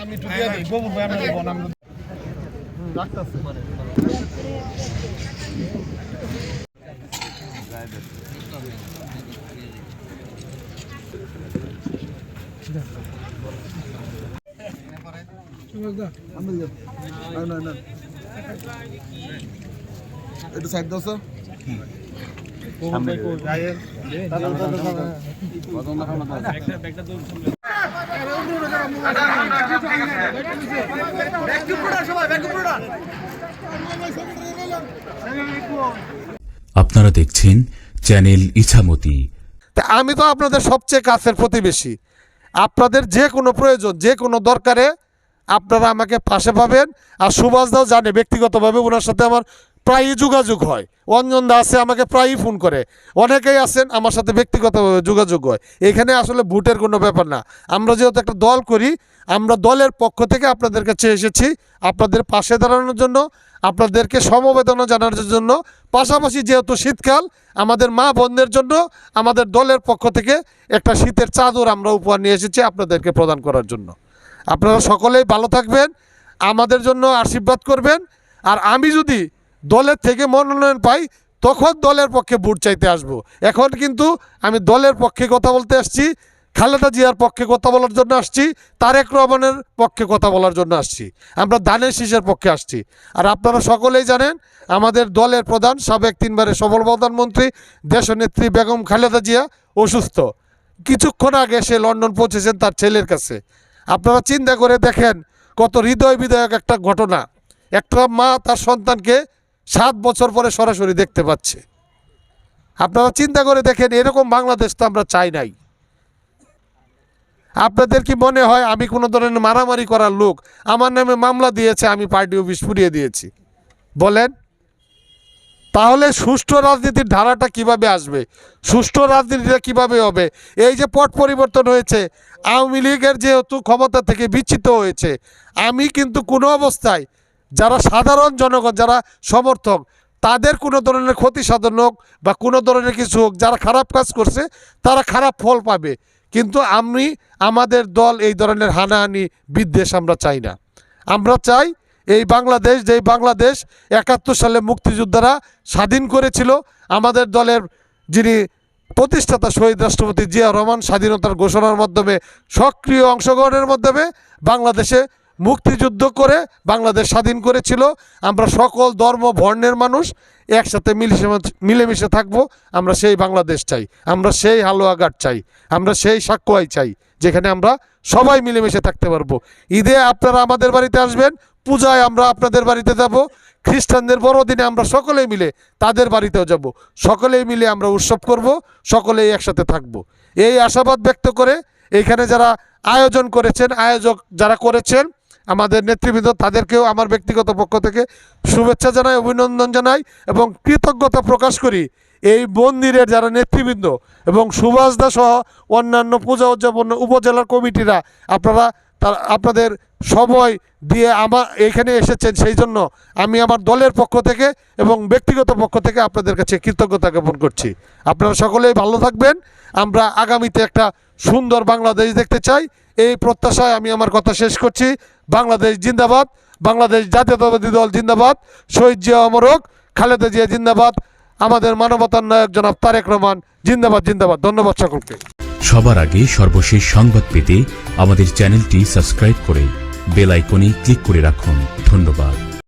আমি টুকিয়ে দিই গোবর বনাম একটু সাইড দাও স্যার আপনারা দেখছেন চ্যানেল ইছামতি। তা আমি তো আপনাদের সবচেয়ে কাছের প্রতিবেশী। আপনাদের যে কোনো প্রয়োজন, যে কোনো দরকারে আপনারা আমাকে পাশে পাবেন। আর সুভাষদাও জানে, ব্যক্তিগতভাবে ওনার সাথে আমার প্রায়ই যোগাযোগ হয়। অঞ্জন দা আছে আমাকে প্রায়ই ফোন করে। অনেকেই আছেন আমার সাথে ব্যক্তিগতভাবে যোগাযোগ হয়। এখানে আসলে ভোটের কোনো ব্যাপার না। আমরা যেহেতু একটা দল করি, আমরা দলের পক্ষ থেকে আপনাদের কাছে এসেছি আপনাদের পাশে দাঁড়ানোর জন্য, আপনাদেরকে সমবেদনা জানানোর জন্য। পাশাপাশি যেহেতু শীতকাল, আমাদের মা বোনদের জন্য আমাদের দলের পক্ষ থেকে একটা শীতের চাদর আমরা উপহার নিয়ে এসেছি আপনাদেরকে প্রদান করার জন্য। আপনারা সকলেই ভালো থাকবেন, আমাদের জন্য আশীর্বাদ করবেন। আর আমি যদি দলের থেকে মনোনয়ন পাই, তখন দলের পক্ষে ভোট চাইতে আসব। এখন কিন্তু আমি দলের পক্ষে কথা বলতে আসছি, খালেদা জিয়ার পক্ষে কথা বলার জন্য আসছি, তারেক রহমানের পক্ষে কথা বলার জন্য আসছি। আমরা ধানের শীষের পক্ষে আসছি। আর আপনারা সকলেই জানেন, আমাদের দলের প্রধান, সাবেক তিনবারের সফল প্রধানমন্ত্রী, দেশনেত্রী বেগম খালেদা জিয়া অসুস্থ। কিছুক্ষণ আগে সে লন্ডন পৌঁছেছেন তার ছেলের কাছে। আপনারা চিন্তা করে দেখেন, কত হৃদয় বিদায়ক একটা ঘটনা। একটা মা তার সন্তানকে সাত বছর পরে সরাসরি দেখতে পাচ্ছে। আপনারা চিন্তা করে দেখেন, এরকম বাংলাদেশ তো আমরা চাই নাই। আপনাদের কি মনে হয় আমি কোনো ধরনের মারামারি করার লোক? আমার নামে মামলা দিয়েছে, আমি পার্টি অফিস পুড়িয়ে দিয়েছি। বলেন, তাহলে সুষ্ঠু রাজনীতির ধারাটা কীভাবে আসবে? সুষ্ঠু রাজনীতিটা কীভাবে হবে? এই যে পট পরিবর্তন হয়েছে, আওয়ামী লীগের যেহেতু ক্ষমতা থেকে বিচ্ছিত হয়েছে, আমি কিন্তু কোনো অবস্থায় যারা সাধারণ জনগণ, যারা সমর্থক, তাদের কোনো ধরনের ক্ষতি সাধন হোক বা কোনো ধরনের কিছু হোক, যারা খারাপ কাজ করছে, তারা খারাপ ফল পাবে। কিন্তু আমি, আমাদের দল এই ধরনের হানাহানি বিদ্বেষ আমরা চাই না। আমরা চাই এই বাংলাদেশ, যেই বাংলাদেশ একাত্তর সালে মুক্তিযোদ্ধারা স্বাধীন করেছিল, আমাদের দলের যিনি প্রতিষ্ঠাতা শহীদ রাষ্ট্রপতি জিয়া রহমান স্বাধীনতার ঘোষণার মাধ্যমে, সক্রিয় অংশগ্রহণের মাধ্যমে বাংলাদেশে মুক্তিযুদ্ধ করে বাংলাদেশ স্বাধীন করেছিল। আমরা সকল ধর্ম, বর্ণের মানুষ একসাথে মিলেমিশে মিলেমিশে থাকব। আমরা সেই বাংলাদেশ চাই। আমরা সেই হালুয়াঘাট চাই। আমরা সেই সাক্ষ্যই চাই, যেখানে আমরা সবাই মিলেমিশে থাকতে পারব। ঈদে আপনারা আমাদের বাড়িতে আসবেন, পূজায় আমরা আপনাদের বাড়িতে যাব, খ্রিস্টানদের বড়দিনে আমরা সকলেই মিলে তাদের বাড়িতেও যাব। সকলেই মিলে আমরা উৎসব করব, সকলেই একসাথে থাকব। এই আশাবাদ ব্যক্ত করে এইখানে যারা আয়োজন করেছেন, আয়োজক যারা করেছেন আমাদের নেতৃবৃন্দ তাদেরকেও আমার ব্যক্তিগত পক্ষ থেকে শুভেচ্ছা জানাই, অভিনন্দন জানাই এবং কৃতজ্ঞতা প্রকাশ করি এই মন্দিরের যারা নেতৃবৃন্দ এবং সুভাষদা সহ অন্যান্য পূজা উদযাপন উপজেলার কমিটিরা, আপনারা তার আপনাদের সময় দিয়ে আমার এখানে এসেছেন সেই জন্য আমি আমার দলের পক্ষ থেকে এবং ব্যক্তিগত পক্ষ থেকে আপনাদের কাছে কৃতজ্ঞতা জ্ঞাপন করছি। আপনারা সকলেই ভালো থাকবেন। আমরা আগামীতে একটা সুন্দর বাংলাদেশ দেখতে চাই। এই প্রত্যাশায় আমি আমার কথা শেষ করছি। বাংলাদেশ জিন্দাবাদ, বাংলাদেশ জাতীয়তাবাদী দল জিন্দাবাদ, শহীদ জিয়া অমরক খালেদা জিয়া জিন্দাবাদ, আমাদের মানবতার নায়ক জনাব তারেক রহমান জিন্দাবাদ জিন্দাবাদ। ধন্যবাদ সকলকে। সবার আগে সর্বশেষ সংবাদ পেতে আমাদের চ্যানেলটি সাবস্ক্রাইব করে বেল আইকনে ক্লিক করে রাখুন। ধন্যবাদ।